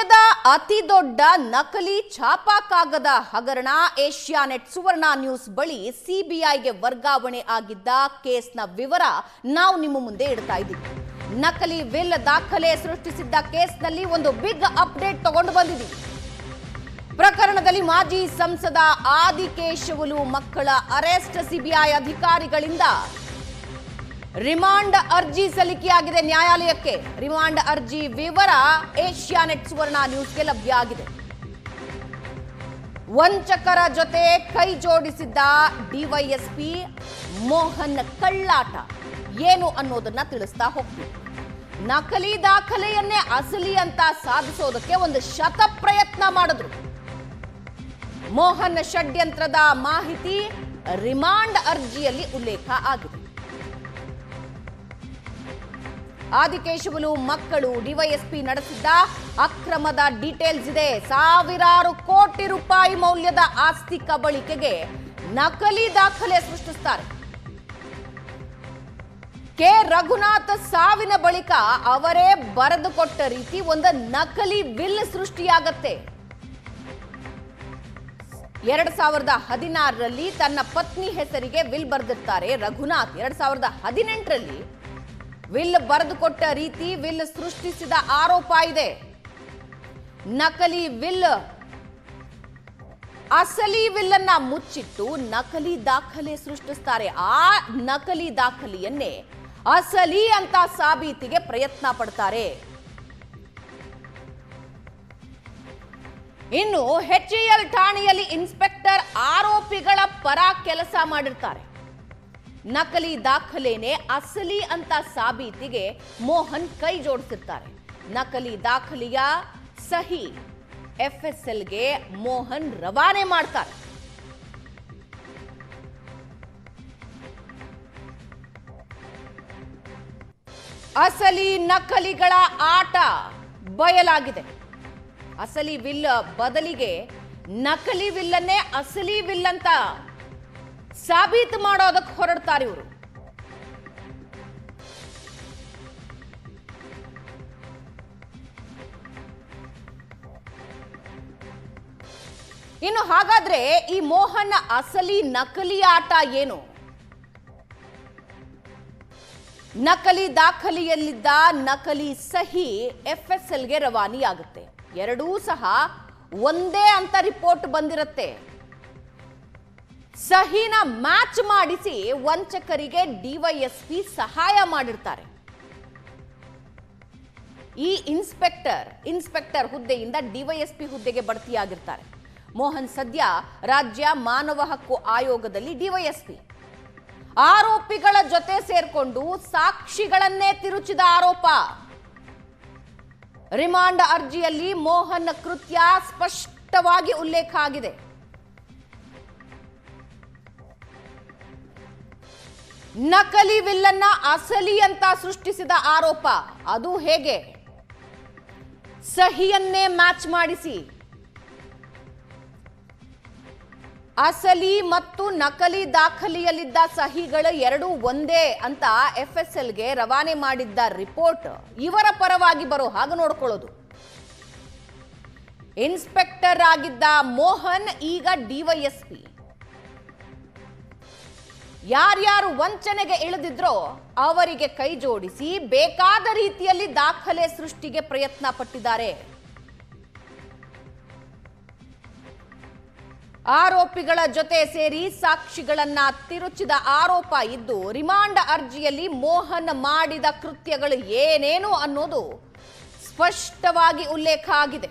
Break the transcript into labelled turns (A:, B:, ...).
A: ರಾಜ್ಯದ ಅತಿ ದೊಡ್ಡ ನಕಲಿ ಛಾಪಾ ಕಾಗದ ಹಗರಣ ಏಷ್ಯಾನೆಟ್ ಸುವರ್ಣ ನ್ಯೂಸ್ ಬಳಿ ಸಿಬಿಐಗೆ ವರ್ಗಾವಣೆ ಆಗಿದ್ದ ಕೇಸ್ನ ವಿವರ ನಾವು ನಿಮ್ಮ ಮುಂದೆ ಇಡ್ತಾ ಇದ್ದೀವಿ. ನಕಲಿ ವಿಲ್ ದಾಖಲೆ ಸೃಷ್ಟಿಸಿದ್ದ ಕೇಸ್ನಲ್ಲಿ ಒಂದು ಬಿಗ್ ಅಪ್ಡೇಟ್ ತಗೊಂಡು ಬಂದಿದ್ದೀವಿ ಪ್ರಕರಣದಲ್ಲಿ ಮಾಜಿ ಸಂಸದ ಆದಿಕೇಶವಲು ಮಕ್ಕಳ ಅರೆಸ್ಟ್ ಸಿಬಿಐ ಅಧಿಕಾರಿಗಳಿಂದ ರಿಮಾಂಡ್ ಅರ್ಜಿ ಸಲ್ಲಿಕೆಯಾಗಿದೆ ನ್ಯಾಯಾಲಯಕ್ಕೆ. ರಿಮಾಂಡ್ ಅರ್ಜಿ ವಿವರ ಏಷ್ಯಾನೆಟ್ ಸುವರ್ಣ ನ್ಯೂಸ್ಗೆ ಲಭ್ಯ ಆಗಿದೆ. ವಂಚಕರ ಜೊತೆ ಕೈ ಜೋಡಿಸಿದ್ದ ಡಿವೈಎಸ್ಪಿ ಮೋಹನ್ ಕಳ್ಳಾಟ. ಏನು ಅನ್ನೋದನ್ನ ತಿಳಿಸ್ತಾ ಹೋಗ್ತೀವಿ. ನಕಲಿ ದಾಖಲೆಯನ್ನೇ ಅಸಲಿ ಅಂತ ಸಾಧಿಸೋದಕ್ಕೆ ಒಂದು ಶತ ಪ್ರಯತ್ನ ಮಾಡಿದ್ರು. ಮೋಹನ್ ಷಡ್ಯಂತ್ರದ ಮಾಹಿತಿ ರಿಮಾಂಡ್ ಅರ್ಜಿಯಲ್ಲಿ ಉಲ್ಲೇಖ ಆಗಿದೆ. ಆದಿಕೇಶವಲು ಮಕ್ಕಳು ಡಿವೈಎಸ್ಪಿ ನಡೆಸಿದ್ದ ಅಕ್ರಮದ ಡೀಟೇಲ್ಸ್ ಇದೆ. ಸಾವಿರಾರು ಕೋಟಿ ರೂಪಾಯಿ ಮೌಲ್ಯದ ಆಸ್ತಿ ಕಬಳಿಕೆಗೆ ನಕಲಿ ದಾಖಲೆ ಸೃಷ್ಟಿಸುತ್ತಾರೆ ಕೆ. ರಘುನಾಥ್ ಸಾವಿನ ಬಳಿಕ ಅವರೇ ಬರೆದುಕೊಟ್ಟ ರೀತಿ ಒಂದು ನಕಲಿ ಬಿಲ್ ಸೃಷ್ಟಿಯಾಗತ್ತೆ. ಎರಡ್ ಸಾವಿರದ ಹದಿನಾರರಲ್ಲಿ ತನ್ನ ಪತ್ನಿ ಹೆಸರಿಗೆ ವಿಲ್ ಬರೆದಿರ್ತಾರೆ ರಘುನಾಥ್. ಎರಡ್ ಸಾವಿರದ ಹದಿನೆಂಟರಲ್ಲಿ ವಿಲ್ ಬರೆದುಕೊಟ್ಟ ರೀತಿ ವಿಲ್ ಸೃಷ್ಟಿಸಿದ ಆರೋಪ ಇದೆ. ನಕಲಿ ವಿಲ್, ಅಸಲಿ ವಿಲ್ ಅನ್ನ ಮುಚ್ಚಿಟ್ಟು ನಕಲಿ ದಾಖಲೆ ಸೃಷ್ಟಿಸ್ತಾರೆ. ಆ ನಕಲಿ ದಾಖಲೆಯನ್ನೇ ಅಸಲಿ ಅಂತ ಸಾಬೀತಿಗೆ ಪ್ರಯತ್ನ ಪಡ್ತಾರೆ. ಇನ್ನು ಎಲ್ ಠಾಣೆಯಲ್ಲಿ ಇನ್ಸ್ಪೆಕ್ಟರ್ ಆರೋಪಿಗಳ ಪರ ಕೆಲಸ ಮಾಡಿರ್ತಾರೆ. ನಕಲಿ ದಾಖಲೆನೆ ಅಸಲಿ ಅಂತ ಸಾಬೀತಿಗೆ ಮೋಹನ್ ಕೈ ಜೋಡಿಸುತ್ತಾರೆ. ನಕಲಿ ದಾಖಲೆಯ ಸಹಿ ಎಫ್ ಎಸ್ ಎಲ್ಗೆ ಮೋಹನ್ ರವಾನೆ ಮಾಡ್ತಾರೆ. ಅಸಲಿ ನಕಲಿಗಳ ಆಟ ಬಯಲಾಗಿದೆ. ಅಸಲಿ ವಿಲ್ ಬದಲಿಗೆ ನಕಲಿ ವಿಲ್ಲನ್ನೇ ಅಸಲಿ ವಿಲ್ ಅಂತ ಸಾಬೀತು ಮಾಡೋದಕ್ಕೆ ಹೊರಡ್ತಾರೆ ಇವರು. ಇನ್ನು ಹಾಗಾದ್ರೆ ಈ ಮೋಹನ್ ಅಸಲಿ ನಕಲಿ ಆಟ ಏನು? ನಕಲಿ ದಾಖಲೆಯಲ್ಲಿದ್ದ ನಕಲಿ ಸಹಿ ಎಫ್ಎಸ್ಎಲ್ಗೆ ರವಾನಿಯಾಗುತ್ತೆ. ಎರಡೂ ಸಹ ಒಂದೇ ಅಂತ ರಿಪೋರ್ಟ್ ಬಂದಿರುತ್ತೆ. ಸಹಿನ ಮ್ಯಾಚ್ ಮಾಡಿಸಿ ವಂಚಕರಿಗೆ ಡಿವೈಎಸ್ಪಿ ಸಹಾಯ ಮಾಡಿರ್ತಾರೆ. ಈ ಇನ್ಸ್ಪೆಕ್ಟರ್ ಇನ್ಸ್ಪೆಕ್ಟರ್ ಹುದ್ದೆಯಿಂದ ಡಿವೈಎಸ್ಪಿ ಹುದ್ದೆಗೆ ಬಡ್ತಿಯಾಗಿರ್ತಾರೆ. ಮೋಹನ್ ಸದ್ಯ ರಾಜ್ಯ ಮಾನವ ಹಕ್ಕು ಆಯೋಗದಲ್ಲಿ ಡಿವೈಎಸ್ಪಿ ಆರೋಪಿಗಳ ಜೊತೆ ಸೇರ್ಕೊಂಡು ಸಾಕ್ಷಿಗಳನ್ನೇ ತಿರುಚಿದ ಆರೋಪ. ರಿಮಾಂಡ್ ಅರ್ಜಿಯಲ್ಲಿ ಮೋಹನ್ ಕೃತ್ಯ ಸ್ಪಷ್ಟವಾಗಿ ಉಲ್ಲೇಖ ಆಗಿದೆ. ನಕಲಿ ವಿಲ್ಲನ್ನ ಅಸಲಿ ಅಂತ ಸೃಷ್ಟಿಸಿದ ಆರೋಪ. ಅದು ಹೇಗೆ? ಸಹಿಯನ್ನೇ ಮ್ಯಾಚ್ ಮಾಡಿಸಿ. ಅಸಲಿ ಮತ್ತು ನಕಲಿ ದಾಖಲೆಯಲ್ಲಿದ್ದ ಸಹಿಗಳ ಎರಡೂ ಒಂದೇ ಅಂತ ಎಫ್ ಎಸ್ ಎಲ್ಗೆ ರವಾನೆ ಮಾಡಿದ್ದ ರಿಪೋರ್ಟ್ ಇವರ ಪರವಾಗಿ ಬರೋ ಹಾಗೆ ನೋಡ್ಕೊಳ್ಳೋದು. ಇನ್ಸ್ಪೆಕ್ಟರ್ ಆಗಿದ್ದ ಮೋಹನ್ ಈಗ ಡಿವೈಎಸ್ಪಿ. ಯಾರ್ಯಾರು ವಂಚನೆಗೆ ಇಳಿದಿದ್ರೋ ಅವರಿಗೆ ಕೈ ಜೋಡಿಸಿ ಬೇಕಾದ ರೀತಿಯಲ್ಲಿ ದಾಖಲೆ ಸೃಷ್ಟಿಗೆ ಪ್ರಯತ್ನ ಪಟ್ಟಿದ್ದಾರೆ. ಆರೋಪಿಗಳ ಜೊತೆ ಸೇರಿ ಸಾಕ್ಷಿಗಳನ್ನ ತಿರುಚಿದ ಆರೋಪ ಇದ್ದು ರಿಮಾಂಡ್ ಅರ್ಜಿಯಲ್ಲಿ ಮೋಹನ್ ಮಾಡಿದ ಕೃತ್ಯಗಳು ಏನೇನು ಅನ್ನೋದು ಸ್ಪಷ್ಟವಾಗಿ ಉಲ್ಲೇಖ ಆಗಿದೆ.